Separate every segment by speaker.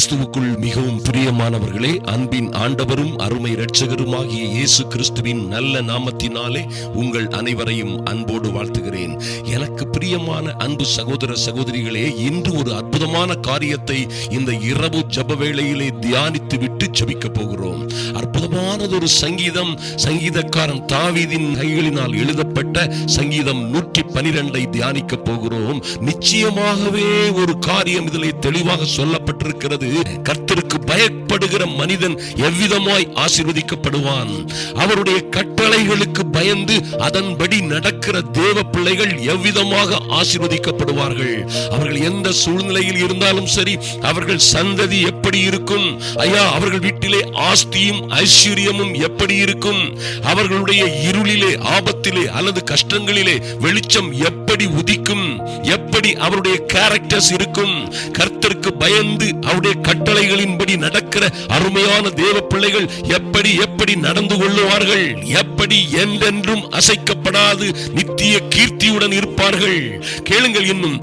Speaker 1: கிறிஸ்துவுக்குள் மிகவும் பிரியமானவர்களே அன்பின் ஆண்டவரும் அருமை இரட்சகருமாகிய இயேசு கிறிஸ்துவின் நல்ல நாமத்தினாலே உங்கள் அனைவரையும் அன்போடு வாழ்த்துகிறேன். எனக்கு பிரியமான அன்பு சகோதர சகோதரிகளே இன்று ஒரு அற்புதமான காரியத்தை இந்த இரவு ஜப வேளையிலே தியானித்து விட்டு ஜபிக்க போகிறோம். அற்புதமானதொரு சங்கீதம் சங்கீதக்காரன் தாவீதின் கைகளினால் எழுதப்பட்ட சங்கீதம் நூற்றி பனிரெண்டை தியானிக்க போகிறோம். நிச்சயமாகவே ஒரு காரியம் இதிலே தெளிவாக சொல்லப்பட்டிருக்கிறது. கர்த்தருக்கு பயப்படுகிற மனிதன் எவ்விதமாய் ஆசிர்வதிக்கப்படுவான்? அவருடைய கட்டளைகளுக்கு பயந்து அதன்படி நடக்கிற தேவ பிள்ளைகள் எவ்விதமாக ஆசீர்வதிக்கப்படுவார்கள்? அவர்கள் எந்த சூழ்நிலையில் இருந்தாலும் சரி அவர்கள் சந்ததி எப்படி இருக்கும்? ஐயா அவர்கள் வீட்டிலே ஆஸ்தியும் ஐஸ்வர்யமும் எப்படி இருக்கும்? அவர்களுடைய இருளிலே ஆபத்திலே அல்லது கஷ்டங்களிலே வெளிச்சம் எப்படி உதிக்கும்? எப்படி அவருடைய கேரக்டர்ஸ் இருக்கும்? கர்த்தருக்கு பயந்து அவருடைய கட்டளைகளின்படி நடக்கிற அருமையான தேவ பிள்ளைகள் எப்படி எப்படி நடந்து கொள்ளுவார்கள்? எப்படி எந்த என்றென்றும் அசைக்கப்படாது. நித்திய கீர்த்தியுடன் இருப்பார்கள். கேளுங்கள் இன்னும்.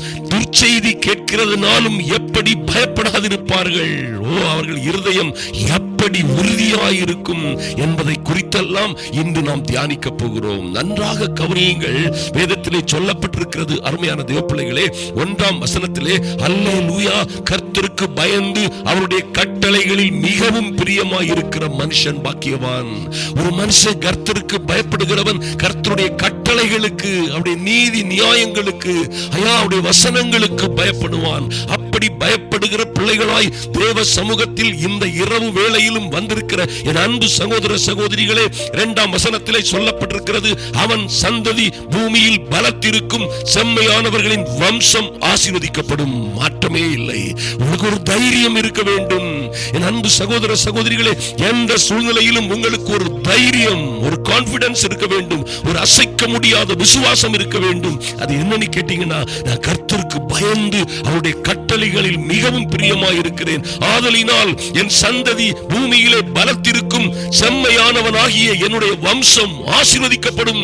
Speaker 1: துர்ச்செய்தி கேட்கிறதுனாலும் எப்படி பயப்படாதிருப்பார்கள்? ஓ அவர்கள் இருதயம் எப்படி உறுதியாயிருக்கும் என்பதை குறித்தெல்லாம் இன்று நாம் தியானிக்க போகிறோம். நன்றாக கவனியுங்கள். வேதத்திலே சொல்லப்பட்டிருக்கிறது அருமையான தேவப்பிள்ளைகளே ஒன்றாம் வசனத்திலே அல்லே லூயா கர்த்தருக்கு பயந்து அவருடைய கட்டளைகளில் மிகவும் பிரியமாய் இருக்கிற மனுஷன் பாக்கியவான். ஒரு மனுஷன் கர்த்தருக்கு பயப்படுகிறவன் கர்த்தருடைய கட்டளைகளுக்கு அவருடைய நீதி நியாயங்களுக்கு ஐயா அவருடைய வசனங்களுக்கு பயப்படுவான். அப்படி பயப்படுகிற பிள்ளைகளாய் தேவ சமூகத்தில் இந்த இரவு வேளையிலும் வந்திருக்கிற என் அன்பு சகோதர சகோதரிகளே இரண்டாம் வசனத்திலே சொல்லப்பட்டிருக்கிறது அவன் சந்ததி பூமியில் பலத்திருக்கும் செம்மையானவர்களின் வம்சம் ஆசீர்வதிக்கப்படும். மாற்றமே இல்லை. உங்களுக்கு ஒரு தைரியம் இருக்க வேண்டும். என் அன்பு சகோதர சகோதரிகளே எந்த சூழ்நிலையிலும் உங்களுக்கு ஒரு தைரியம் ஒரு கான்பிடன்ஸ் இருக்க வேண்டும். ஒரு அசைக்க முடியாத விசுவாசம் இருக்க வேண்டும். அது என்னன்னு கேட்டீங்கன்னா நான் கர்த்தருக்கு பயந்து அவருடைய கட்டளைகளில் மிகவும் பிரியமாய் இருக்கிறேன் ஆதலினால் என் சந்ததி பூமியிலே பலத்திருக்கும் செம்மையானவனாகிய என்னுடைய வம்சம் ஆசீர்வதிக்கப்படும்.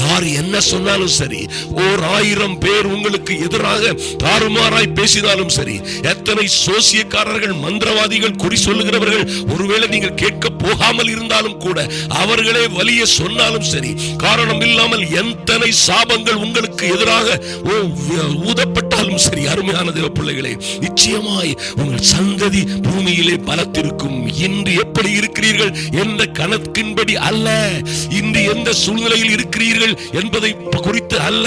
Speaker 1: யார் என்ன சொன்னாலும் சரி ஓர் ஆயிரம் பேர் உங்களுக்கு எதிராக தாறுமாறாய் பேசினாலும் சரி எத்தனை சோசியக்காரர்கள் மந்திரவாதிகள் குறி சொல்லுகிறவர்கள் ஒருவேளை நீங்கள் கேட்க போகாமல் இருந்தாலும் கூட அவர்களே வலிய சொன்னாலும் சரி காரணம் இல்லாமல் எத்தனை சாபங்கள் உங்களுக்கு எதிராக ஊதப்பட்டாலும் சரி அருமையான தேவ பிள்ளைகளே நிச்சயமாய் உங்கள் சந்ததி பூமியிலே பலத்திருக்கும். இன்று எப்படி இருக்கிறீர்கள் எந்த கணக்கின்படி அல்ல இன்று எந்த சூழ்நிலையில் இருக்கிறீர்கள் என்பதை குறித்து அல்ல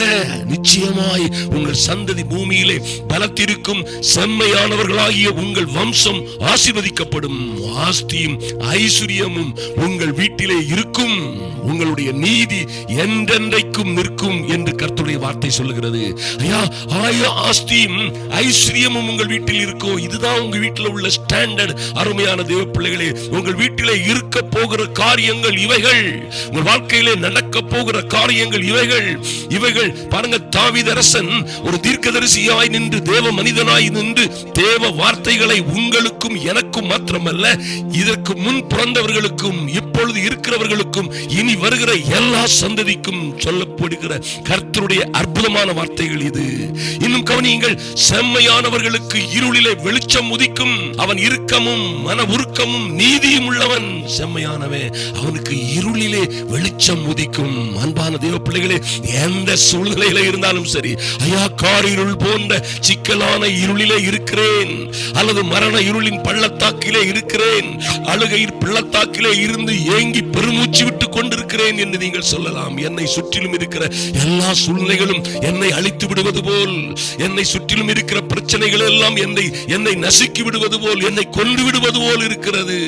Speaker 1: நிச்சயமாய் உங்கள் சந்ததி பூமியிலே பலத்திருக்கும். செம்மையானவர்களாகிய உங்கள் வம்சம் ஆசிர்வதிக்கப்படும் ஆஸ்தியும் ஐஸ்வர்யமும் உங்கள் வீட்டிலே இருக்கும். உங்களுடைய நீதி என்றென்றைக்கும் நிற்கும் என்று கர்த்தருடைய வார்த்தை சொல்லுகிறது. ஐயா ஆயிரம் ஆஸ்தியும் ஐஸ்வர்யமும் உங்கள் வீட்டில் இருக்கோ? இதுதான் உங்க வீட்டில் உள்ள ஸ்டாண்டர்ட் அருமையான தேவ பிள்ளைகளே. உங்கள் வீட்டிலே இருக்க போகிற காரியங்கள் இவைகள். உங்கள் வாழ்க்கையிலே நடக்க போகிற காரியங்கள் இவைகள். இவைகள் பாருங்க தாவிதரசன் ஒரு தீர்க்கதரிசியாய் நின்று தேவ மனிதனாய் நின்று தேவ வார்த்தைகளை உங்களுக்கும் எனக்கும் மாத்திரமல்ல இதற்கு முன் பிறந்தவர்களுக்கும் இப்பொழுது இருக்கிறவர்களுக்கும் இனி வருகிற எல்லா சந்ததிக்கும் சொல்லப்படுகிற கர்த்தருடைய அற்புதமான வார்த்தைகள் இது. இன்னும் கவனியுங்கள் செம்மையானவர்களுக்கு இருளிலே வெளிச்சம் உதிக்கும் அவன் இறுக்கமும் மன உருக்கமும் நீதியும் உள்ளவன். செம்மையானவன் அவனுக்கு இருளிலே வெளிச்சம் உதிக்கும். அன்பான தேவ பிள்ளைகளே எந்த சூழ்நிலையில இருந்தாலும் சரி ஐயா காரிருள் போன்ற சிக்கலான இருளிலே இருக்கிறேன் அல்லது மரண இருளின் பள்ளத்தாக்கிலே இருக்கிறேன். அழுகையில் பள்ளத்தாக்கிலே இருந்து ஏங்கி பெருமூச்சு விட்டு இருக்கிறேன் என்று நீங்கள் சொல்லலாம். என்னை சுற்றிலும் இருக்கிற எல்லா சூழ்நிலைகளும் என்னை அழித்து விடுவது போல் என்னை சுற்றிலும் இருக்கிற பிரச்சனைகள் எல்லாம் என்னை என்னை நசுக்கி விடுவது போல் என்னை கொண்டு விடுவது போல் இருக்கிறது.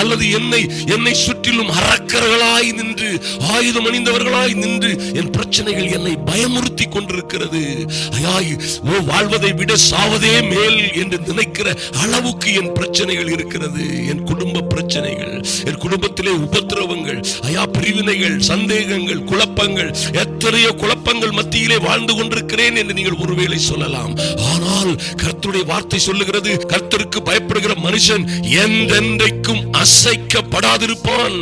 Speaker 1: அல்லது என்னை என்னை சுற்றிலும் அறக்கர்களாய் நின்று ஆயுதம் அணிந்தவர்களாய் நின்று என் பிரச்சனைகள் என்னை பயமுறுத்தி கொண்டிருக்கிறது. ஓ வாழ்வதை விட சாவதே மேல் என்று நினைக்கிற அளவுக்கு என் பிரச்சனைகள் இருக்கிறது. என் குடும்ப பிரச்சனைகள் என் குடும்பத்திலே உபத்திரவங்கள். ஐயா பிரிவினைகள் சந்தேகங்கள் குழப்பங்கள் எத்தனையோ குழப்பங்கள் மத்தியிலே வாழ்ந்து கொண்டிருக்கிறேன் என்று நீங்கள் ஒருவேளை சொல்லலாம். ஆனால் கர்த்தருடைய வார்த்தை சொல்லுகிறது கர்த்தருக்கு பயப்படுகிற மனுஷன் என்றென்றைக்கும் அசைக்கப்படாதிருப்பான்.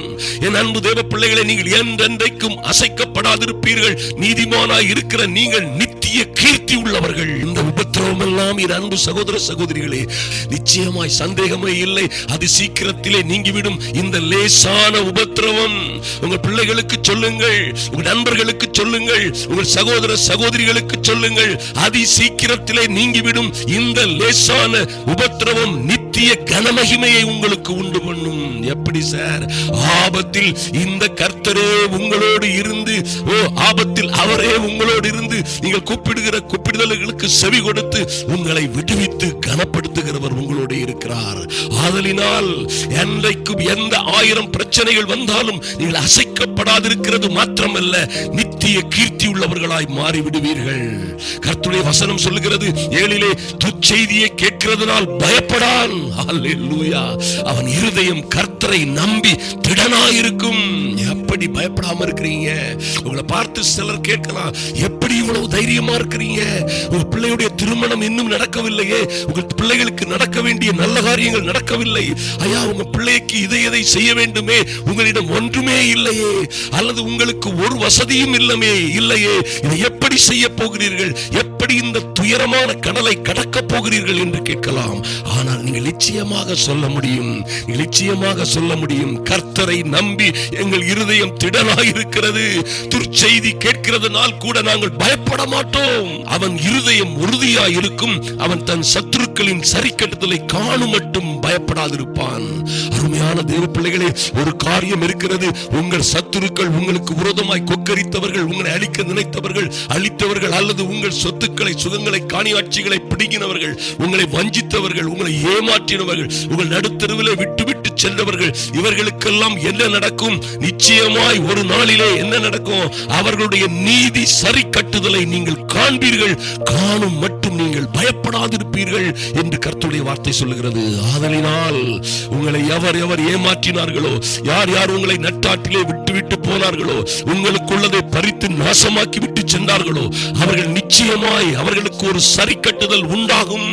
Speaker 1: என் அன்பு தேவ பிள்ளைகளை நீங்கள் என்றென்றைக்கும் அசைக்கப்படாதிருப்பீர்கள். நீதிமானாய் இருக்கிற நீங்கள் பெரிய கீர்த்தி உள்ளவர்கள். இந்த உபத்திரவம் எல்லாம் என் அன்பு சகோதர சகோதரிகளே நிச்சயமாய் சந்தேகமே இல்லை. அது சீக்கிரத்திலே நீங்கிவிடும். இந்த லேசான உபத்திரவம் உங்கள் பிள்ளைகளுக்கு சொல்லுங்கள் உங்கள் நண்பர்களுக்கு சொல்லுங்கள் உங்கள் சகோதர சகோதரிகளுக்கு சொல்லுங்கள். அதி சீக்கிரத்திலே நீங்கிவிடும். இந்த லேசான உபத்திரவம் நித்திய கனமகிமையை உங்களுக்கு உண்டு பண்ணும். எப்படி சார்? ஆபத்தில் இந்த கர்த்தரே உங்களோடு இருந்து ஓ ஆபத்தில் அவரே உங்களோடு இருந்து நீங்கள் கூப்பிடுகிற கூப்பிடுதல்களுக்கு செவி கொடுத்து உங்களை விடுவித்து கனப்படுத்துகிறவர் உங்களோடு இருக்கிறார். ஆதலினால் என்றைக்கும் எந்த ஆயிரம் பிரச்சனைகள் வந்தாலும் நீங்கள் அசைக்கப்படாதிருக்கிறது மாத்திரமல்ல நித்திய கீர்த்தி உள்ளவர்களாய் மாறிவிடுவீர்கள். கர்த்துடைய வசனம் சொல்லுகிறது ஏழிலே துச்செய்தியை கேட்கிறதுனால் பயப்படான். அவன் இருதயம் கர்த்தரை நம்பி திடனாயிருக்கும். எப்படி பயப்படாம இருக்கிறீங்க. உங்களை பார்த்து சிலர் கேட்கலாம் எப்படி இவ்வளவு தைரியமா இருக்கிறீங்க? உங்க பிள்ளையுடைய திருமணம் இன்னும் நடக்கவில்லையே. உங்கள் பிள்ளைகளுக்கு நடக்க வேண்டிய நல்ல காரியங்கள் நடக்கவில்லை. ஐயா உங்க பிள்ளைக்கு இதை எதை செய்ய வேண்டுமே. உங்களிடம் ஒன்றுமே இல்லையே. அல்லது உங்களுக்கு ஒரு வசதியும் இல்லமே இல்லையே. இதை எப்படி செய்ய போகிறீர்கள்? எப்படி இந்த துயரமான கடலை கடக்க போகிறீர்கள் என்று கேட்கலாம். ஆனால் நீங்கள் நிச்சயமாக சொல்ல முடியும். நிச்சயமாக சொல்ல முடியும். கர்த்தரை நம்பி எங்கள் இருதயம் திடனாயிருக்கிறது துர்ச்செய்தி கேட்கிறதுனால் கூட நாங்கள் பயப்பட மாட்டோம். அவன் இருதயம் உறுதியாய் இருக்கும் அவன் தன் சத்துருக்களின் சரிக்கட்டுதலை காணும் மட்டும் பயப்படாதிருப்பான். அருமையான தேவ பிள்ளைகளே ஒரு காரியம் இருக்கிறது. உங்கள் சத்துருக்கள் உங்களுக்கு விரோதமாய் கொக்கரித்தவர்கள் உங்களை அழிக்க நினைத்தவர்கள் அழித்தவர்கள் அல்லது உங்கள் சொத்துக்கள் சுகங்களை காணியாட்சிகளை பிடுங்கினவர்கள் உங்களை வஞ்சி வஞ்சித்தவர்கள் உங்களை ஏமாற்றினவர்கள் உங்கள் நடுத்தருவில் விட்டு விட்டு சென்றவர்கள் இவர்களுக்கெல்லாம் என்ன நடக்கும்? நிச்சயமாய் ஒரு நாளிலே என்ன நடக்கும்? அவர்களுடைய நீதி சரி கட்டுதலை நீங்கள் காண்பீர்கள் காணும் மட்டும் நீங்கள் பயப்படாதிருப்பீர்கள் என்று கர்த்துடைய வார்த்தை சொல்லுகிறது. ஆதலினால் உங்களை எவர் எவர் ஏமாற்றினார்களோ யார் யார் உங்களை நட்டாட்டிலே விட்டுவிட்டு போனார்களோ உங்களுக்குள்ளதை பறித்து நாசமாக்கி விட்டு சென்றார்களோ அவர்கள் நிச்சயமாய் அவர்களுக்கு ஒரு சரி கட்டுதல் உண்டாகும்.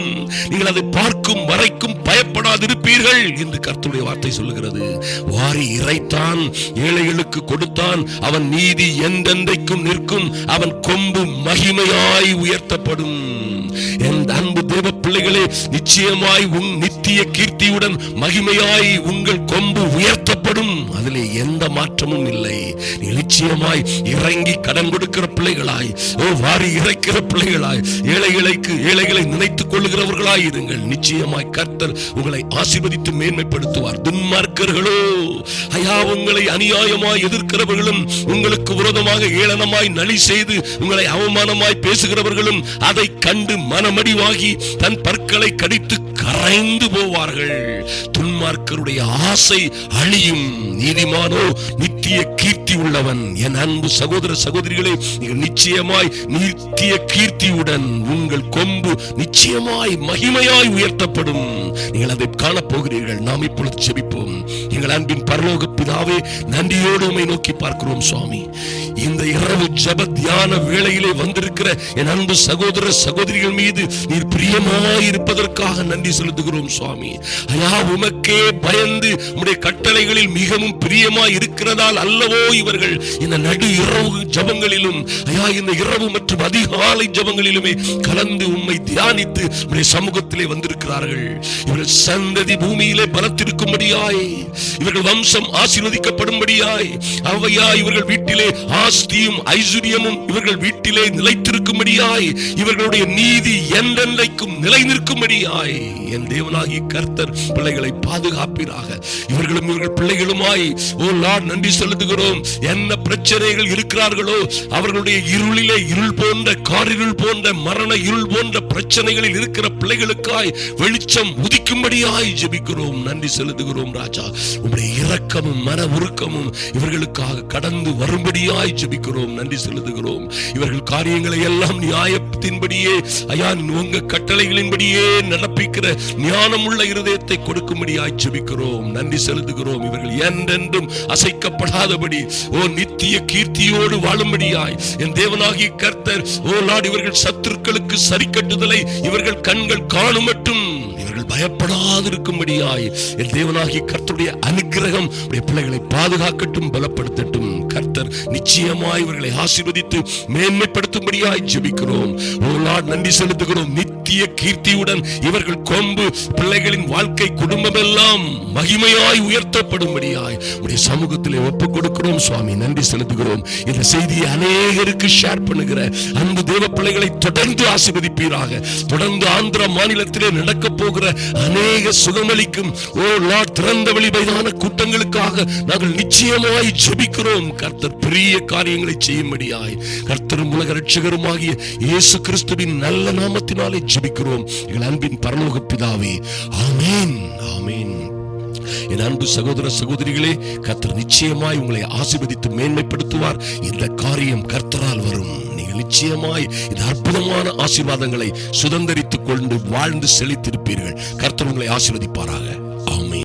Speaker 1: நீங்கள் அதை பார்க்கும் வரைக்கும் பயப்படாதிருப்பீர்கள் என்று கர்த்தருடைய வார்த்தை சொல்லுகிறது. வாரி இறைத்தான் ஏழைகளுக்கு கொடுத்தான். அவன் நீதி எந்தெந்தைக்கும் நிற்கும். அவன் கொம்பு மகிமையாய் உயர்த்தப்படும். என் அன்பு தேவ பிள்ளைகளே நிச்சயமாய் உன் நித்திய கீர்த்தியுடன் மகிமையாய் உங்கள் கொம்பு உயர்த்தப்படும் அதில் எந்த மாற்றமும் இல்லை. நிச்சயமாய் இறங்கி கடன் கொடுக்கிற பிள்ளைகளாய் ஓ வாரி இறைக்கிற பிள்ளைகளாய் ஏழைகளுக்கு ஏழைகளை நினைத்துக் கொள்ளுகிறவர்களாய் இருங்கள். நிச்சயமாய் கர்த்தர் உங்களை ஆசீர்வதித்து மேன்மைப்படுத்துவார். துன்மார்க்கர்களோ ஐயா உங்களை அநியாயமாய் எதிர்க்கிறவர்களும் உங்களுக்கு விரோதமாக ஏளனமாய் நலி செய்து உங்களை அவமானமாய் பேசுகிறவர்களும் அதை கண்டு மனமடிவாகி தன் பற்களை கடித்து கரைந்து போவார்கள். துன்மார்க்கருடைய ஆசை அழியும். நீதிமானோ நித்திய கீர்த்தி உள்ளவன். என் அன்பு சகோதர சகோதரிகளே நிச்சயமாய் நித்திய கீர்த்தியுடன் உங்கள் கொம்பு நிச்சயமாய் மகிமையாய் உயர்த்தப்படும். நீங்கள் அதை காணப் போகிறீர்கள் நாம் இப்பொழுது செபிப்போம் எங்கள் அன்பின் பரலோக பிதாவே நன்றியோடு உம்மை நோக்கி பார்க்கிறோம் சுவாமி. இந்த இரவு ஜப தியான வேளையிலே வந்திருக்கிற என் அன்பு சகோதர சகோதரிகள் மீது நீர் பிரியமாய் இருப்பதற்காக நன்றி செலுத்துகிறோம் சுவாமி. ஐயா உமக்கே பயந்து உடைய கட்டளைகளில் மிகவும் பிரியமாய் இருக்கிறதால் அல்லவோ இவர்கள் இந்த நடு இரவு ஜபங்களிலும் ஐயா இந்த இரவு மற்றும் அதிகாலை ஜபங்களிலுமே கலந்து உண்மை தியானித்து உடைய சமூகத்திலே வந்திருக்கிறார்கள். இவர்கள் சந்ததி பூமியிலே பலத்திருக்கும்படியாய் இவர்கள் வம்சம் ஆசி ஆசீர்வதிக்கப்படும்படியாய் அவையா இவர்கள் வீட்டிலே ஆஸ்தியும் ஐஸ்வர்யமும் இவர்கள் வீட்டிலே நிலைத்திருக்கும்படியாய் இவர்களுடைய நீதி என்றென்றைக்கும் நிலை நிற்கும்படியாய் என் தேவனாகி கர்த்தர் பிள்ளைகளை பாதுகாப்பீராக. இவர்களும் இவர்கள் பிள்ளைகளுமாய் ஓ லார்ட் நன்றி செலுத்துகிறோம். என்ன பிரச்சனைகள் இருக்கிறார்களோ அவர்களுடைய இருளிலே இருள் போன்ற காரிருள் போன்ற மரண இருள் போன்ற பிரச்சனைகளில் இருக்கிற பிள்ளைகளுக்காய் வெளிச்சம் உதிக்கும்படியாய் ஜெபிக்கிறோம். நன்றி செலுத்துகிறோம் ராஜா. உங்களுடைய இரக்கமும் மன உருக்கமும் இவர்களுக்காக கடந்து வரும்படியாய் ஜபிக்கிறோம் நன்றி செலுத்துகிறோம். இவர்கள் காரியங்களை எல்லாம் நியாயத்தின்படியே ஐயா உங்க கட்டளைகளின்படியே நடப்பிக்கிற ஞானமுள்ள இருதயத்தை கொடுக்கும்படியாய் ஜபிக்கிறோம் நன்றி செலுத்துகிறோம். இவர்கள் என்றென்றும் அசைக்கப்படாதபடி ஓ நித்திய கீர்த்தியோடு வாழும்படியாய் என் தேவனாகிய கர்த்தர் ஓ நாடு இவர்கள் சத்துருக்களுக்கு சரி கட்டுதலை இவர்கள் கண்கள் காணும் மட்டும் பயப்படாதிருக்கும்படியாய் என் தேவனாகிய கர்த்தருடைய அனுக்கிரகம் உடைய பிள்ளைகளை பாதுகாக்கட்டும் பலப்படுத்தட்டும். கர்த்தர் நிச்சயமாய் இவர்களை ஆசீர்வதித்து மேன்மைப்படுத்தும்படியாய் ஜெபிக்கிறோம். ஓ நாள் நன்றி செலுத்துகிறோம். நித்திய கீர்த்தியுடன் இவர்கள் கொம்பு பிள்ளைகளின் வாழ்க்கை குடும்பம் எல்லாம் மகிமையாய் உயர்த்தப்படும்படியாய் உடைய சமூகத்திலே ஒப்பு கொடுக்கிறோம் சுவாமி நன்றி செலுத்துகிறோம். இந்த செய்தியை அநேகருக்கு ஷேர் பண்ணுகிற அன்பு தேவ பிள்ளைகளை தொடர்ந்து ஆசிர்வதிப்பீராக. தொடர்ந்து ஆந்திர மாநிலத்திலே நடக்க போகிற அநேக சுகமளிக்கும் ஓ லா திறந்த வெளி கூட்டங்களுக்காக நாங்கள் நிச்சயமாய் ஜெபிக்கிறோம். கர்த்தர் பெரிய காரியங்களை செய்யும்படியாய். கர்த்தரும் உலக ரட்சகருமாகிய இயேசு கிறிஸ்துவின் நல்ல நாமத்தினாலே ஜெபிக்கிறோம். எங்கள் அன்பின் பரலோக பிதாவே ஆமென். ஆமென். என் அன்பு சகோதர சகோதரிகளே கர்த்தர் நிச்சயமாய் உங்களை ஆசீர்வதித்து மேன்மைப்படுத்துவார். இந்த காரியம் கர்த்தரால் வரும். நீங்கள் நிச்சயமாய் இந்த அற்புதமான ஆசீர்வாதங்களை சுதந்தரித்துக் கொண்டு வாழ்ந்து செழித்திருப்பீர்கள். கர்த்தர் உங்களை ஆசிர்வதிப்பாராக. ஆமை